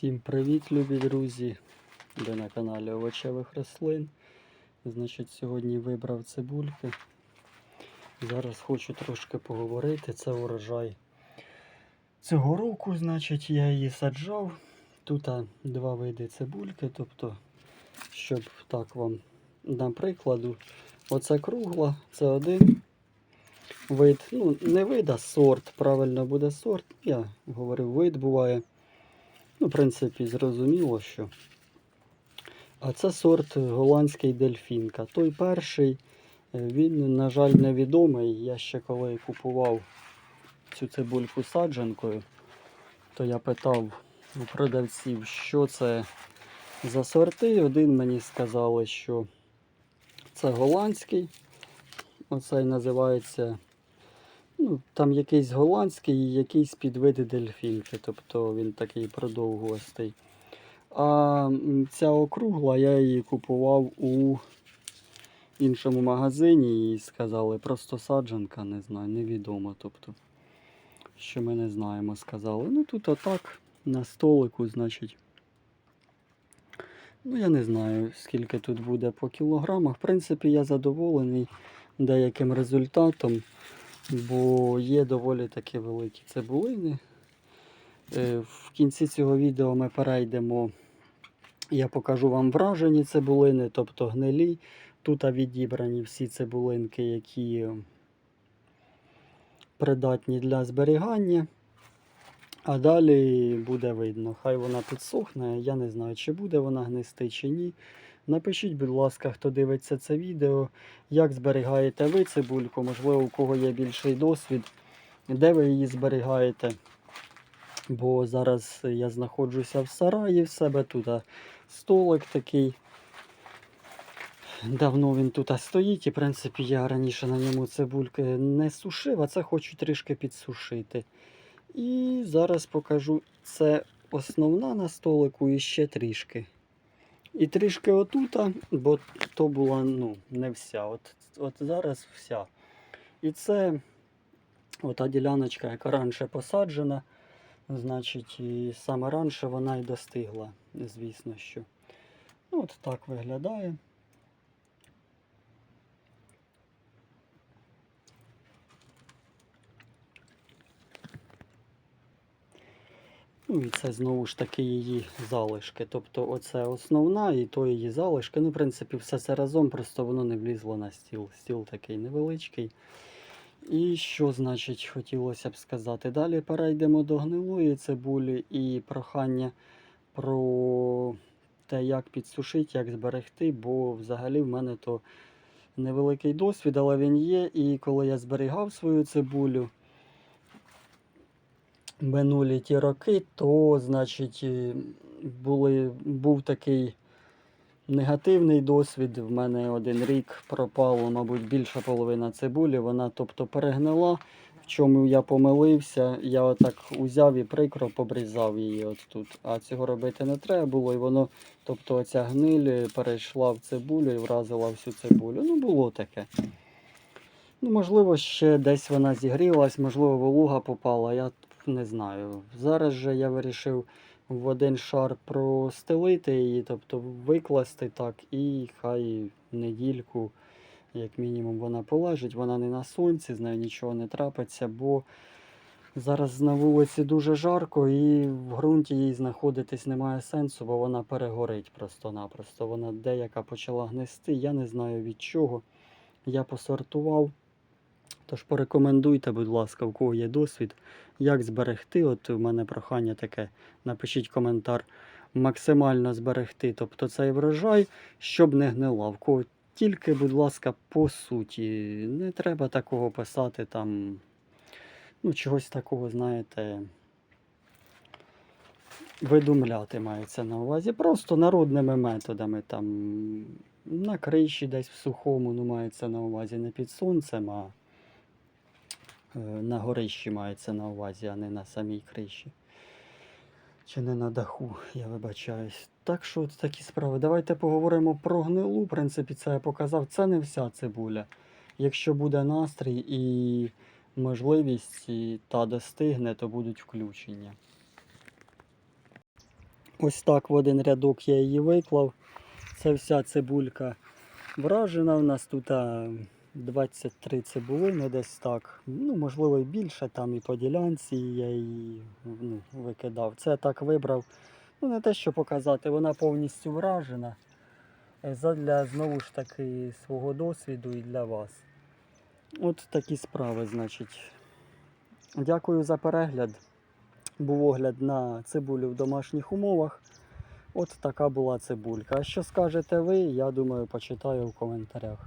Всім привіт, любі друзі! Ви на каналі Овочевих рослин. Значить, сьогодні вибрав цибульки. Зараз хочу трошки поговорити. Це урожай цього року, значить, я її саджав. Тут два види цибульки, тобто, щоб так вам на прикладу, оце кругла, це один вид. Ну, не вид, а сорт. Правильно буде сорт. Я говорив, вид буває. Ну, в принципі, зрозуміло, що. А це сорт голландський дельфінка. Той перший, е, він, на жаль, невідомий. Я ще коли купував цю цибульку саджанкою, то я питав у продавців, що це за сорти. Один мені сказали, що це голландський. Оцей називається. Ну, там якийсь голландський і якийсь підвиди дельфінки, тобто він такий продовгувастий. А ця округла я її купував у іншому магазині і сказали, просто саджанка, не знаю, невідомо. Тобто, що ми не знаємо, сказали. Ну тут отак, на столику, значить. Ну, я не знаю, скільки тут буде по кілограмах. В принципі, я задоволений деяким результатом бо є доволі такі великі цибулини. Е, В кінці цього відео ми перейдемо, я покажу вам вражені цибулини, тобто гнилі. Тут відібрані всі цибулинки, які придатні для зберігання. А далі буде видно. Хай вона підсохне. Я не знаю, чи буде вона гнисти, чи ні. Напишіть, будь ласка, хто дивиться це відео, як зберігаєте ви цибульку, можливо, у кого є більший досвід, де ви її зберігаєте. Бо зараз я знаходжуся в сараї в себе тут столик такий. Давно він тут стоїть, і в принципі я раніше на ньому цибульки не сушив, а це хочу трішки підсушити. І зараз покажу це основна на столику і ще трішки. І трішки отута, бо то була ну, не вся. От, от зараз вся. І це ота діляночка, яка раніше посаджена, значить, і саме раніше вона і достигла, звісно що. Ну, от так виглядає. Ну і це знову ж таки її залишки. Тобто оце основна і то її залишки. Ну, в принципі, все це разом, просто воно не влізло на стіл. Стіл такий невеличкий. І що, значить, хотілося б сказати? Далі перейдемо до гнилої цибулі і прохання про те, як підсушити, як зберегти, бо взагалі в мене то невеликий досвід, але він є. І коли я зберігав свою цибулю, минулі ті роки, то, значить, були, був такий негативний досвід. В мене один рік пропало, мабуть, більша половина цибулі. Вона тобто перегнила. В чому я помилився, я отак узяв і прикро побрізав її от тут. А цього робити не треба було. І воно, тобто оця гниль перейшла в цибулю і вразила всю цибулю. Ну, було таке. Ну, можливо, ще десь вона зігрілась, можливо, волуга попала. Я не знаю. Зараз же я вирішив в один шар простелити її, тобто викласти так, і хай недільку, як мінімум, вона полежить. Вона не на сонці, з нею нічого не трапиться, бо зараз на вулиці дуже жарко і в ґрунті їй знаходитись немає сенсу, бо вона перегорить просто-напросто. Вона деяка почала гнисти, я не знаю від чого. Я посортував. Тож порекомендуйте, будь ласка, у кого є досвід, як зберегти. От у мене прохання таке. Напишіть коментар. Максимально зберегти, тобто цей врожай, щоб не гнила. В кого тільки, будь ласка, по суті. Не треба такого писати там. Ну, чогось такого, знаєте. Видумляти мається на увазі. Просто народними методами. там На криші десь в сухому, ну мається на увазі не під сонцем, а на горищі мається на увазі, а не на самій криші. Чи не на даху, я вибачаюсь. Так що такі справи. Давайте поговоримо про гнилу. В принципі, це я показав. Це не вся цибуля. Якщо буде настрій і можливість і та достигне, то будуть включення. Ось так в один рядок я її виклав. Це вся цибулька вражена. У нас тут а, 23 цибулини десь так. Ну, можливо, і більше там і по ділянці я її ну, викидав. Це я так вибрав. Ну, не те, що показати, вона повністю вражена. Е, Задля знову ж таки свого досвіду і для вас. От такі справи, значить. Дякую за перегляд. Був огляд на цибулю в домашніх умовах. От така була цибулька. А що скажете ви, я думаю, почитаю в коментарях.